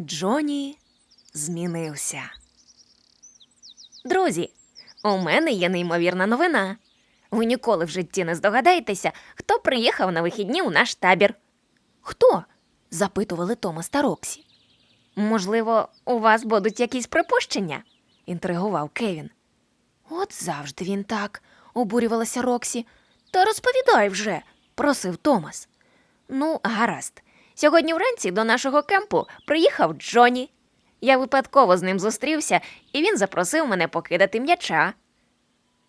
Джоні змінився. Друзі, у мене є неймовірна новина. Ви ніколи в житті не здогадаєтеся, хто приїхав на вихідні у наш табір. Хто? запитували Томас та Роксі. Можливо, у вас будуть якісь припущення? інтригував Кевін. От завжди він так, обурювалася Роксі. Та розповідай вже, просив Томас. Ну, гаразд. Сьогодні вранці до нашого кемпу приїхав Джоні. Я випадково з ним зустрівся, і він запросив мене покидати м'яча.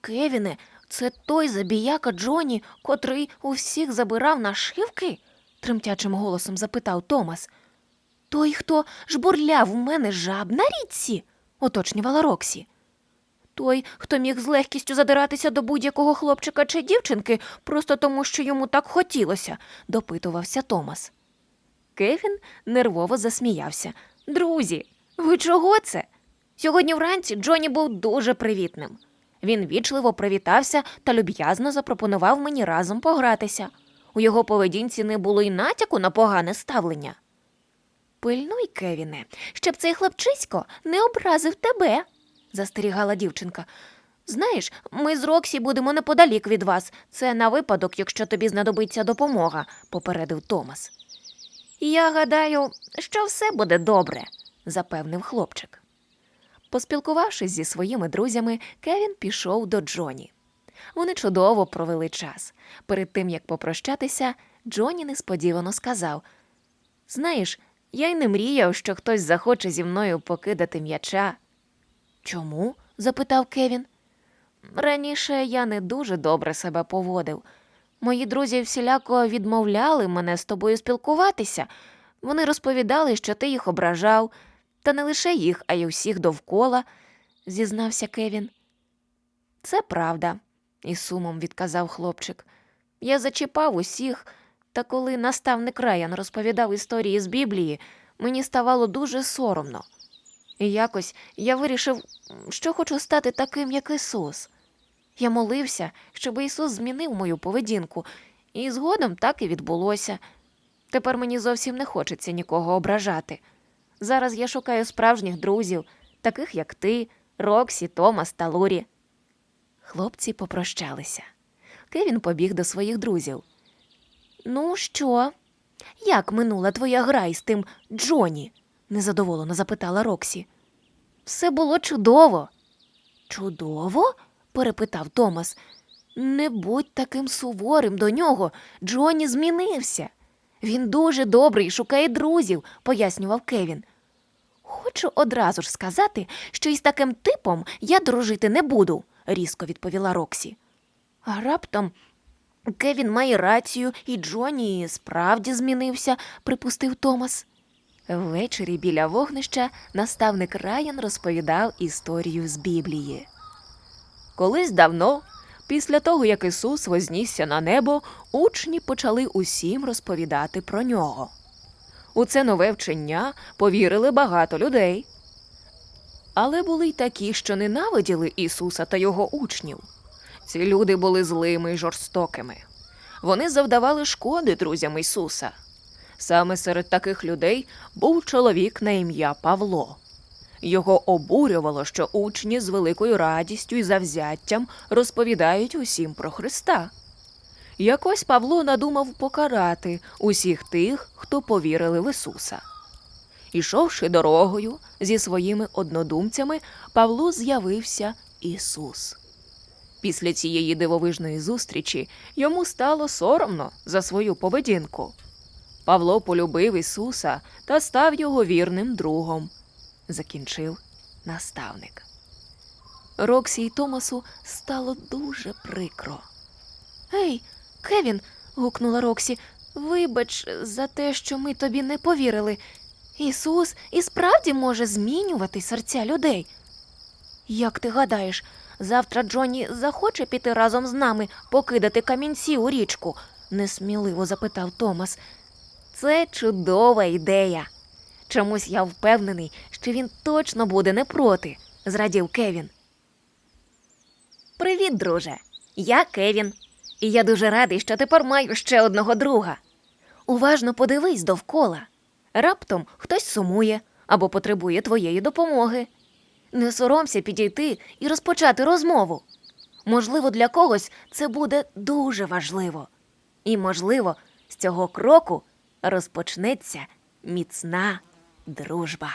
Кевіне, це той забіяка Джоні, котрий у всіх забирав нашивки? тремтячим голосом запитав Томас. Той, хто жбурляв у мене жаб на річці, уточнювала Роксі. Той, хто міг з легкістю задиратися до будь-якого хлопчика чи дівчинки, просто тому, що йому так хотілося, допитувався Томас. Кевін нервово засміявся. Друзі, ви чого це? Сьогодні вранці Джоні був дуже привітним. Він вічливо привітався та люб'язно запропонував мені разом погратися. У його поведінці не було й натяку на погане ставлення. Пильнуй, Кевіне, щоб цей хлопчисько не образив тебе, застерігала дівчинка. Знаєш, ми з Роксі будемо неподалік від вас. Це на випадок, якщо тобі знадобиться допомога, попередив Томас. Я гадаю, що все буде добре, запевнив хлопчик. Поспілкувавшись зі своїми друзями, Кевін пішов до Джоні. Вони чудово провели час. Перед тим як попрощатися, Джоні несподівано сказав: Знаєш, я й не мріяв, що хтось захоче зі мною покидати м'яча. Чому? запитав Кевін. Раніше я не дуже добре себе поводив. Мої друзі всіляко відмовляли мене з тобою спілкуватися. Вони розповідали, що ти їх ображав, та не лише їх, а й усіх довкола, зізнався Кевін. Це правда, із сумом відказав хлопчик. Я зачіпав усіх, та коли наставник Раян розповідав історії з Біблії, мені ставало дуже соромно. І якось я вирішив, що хочу стати таким, як Ісус. Я молився, щоб Ісус змінив мою поведінку, і згодом так і відбулося. Тепер мені зовсім не хочеться нікого ображати. Зараз я шукаю справжніх друзів, таких як ти, Роксі, Томас та Лурі. Хлопці попрощалися. Кевін побіг до своїх друзів. Ну що? Як минула твоя гра із тим Джоні? незадоволено запитала Роксі. Все було чудово. Чудово? Перепитав Томас. Не будь таким суворим до нього. Джоні змінився. Він дуже добрий, шукає друзів, пояснював Кевін. Хочу одразу ж сказати, що із таким типом я дружити не буду, різко відповіла Роксі. А раптом Кевін має рацію, і Джоні справді змінився, припустив Томас. Ввечері біля вогнища наставник Раян розповідав історію з Біблії. Колись давно, після того, як Ісус вознісся на небо, учні почали усім розповідати про нього. У це нове вчення повірили багато людей. Але були й такі, що ненавиділи Ісуса та його учнів. Ці люди були злими й жорстокими. Вони завдавали шкоди друзям Ісуса. Саме серед таких людей був чоловік на ім'я Павло. Його обурювало, що учні з великою радістю і завзяттям розповідають усім про Христа. Якось Павло надумав покарати усіх тих, хто повірили в Ісуса. Ішовши дорогою зі своїми однодумцями, Павлу з'явився Ісус. Після цієї дивовижної зустрічі йому стало соромно за свою поведінку. Павло полюбив Ісуса та став його вірним другом, закінчив наставник. Роксі й Томасу стало дуже прикро. Гей, Кевін, гукнула Роксі, вибач за те, що ми тобі не повірили. Ісус і справді може змінювати серця людей. Як ти гадаєш, завтра Джонні захоче піти разом з нами покидати камінці у річку? несміливо запитав Томас. Це чудова ідея. Чомусь я впевнений, що він точно буде не проти, зрадів Кевін. Привіт, друже. Я Кевін. І я дуже радий, що тепер маю ще одного друга. Уважно подивись довкола. Раптом хтось сумує, або потребує твоєї допомоги. Не соромся підійти і розпочати розмову. Можливо, для когось це буде дуже важливо. І, можливо, з цього кроку розпочнеться міцна дружба.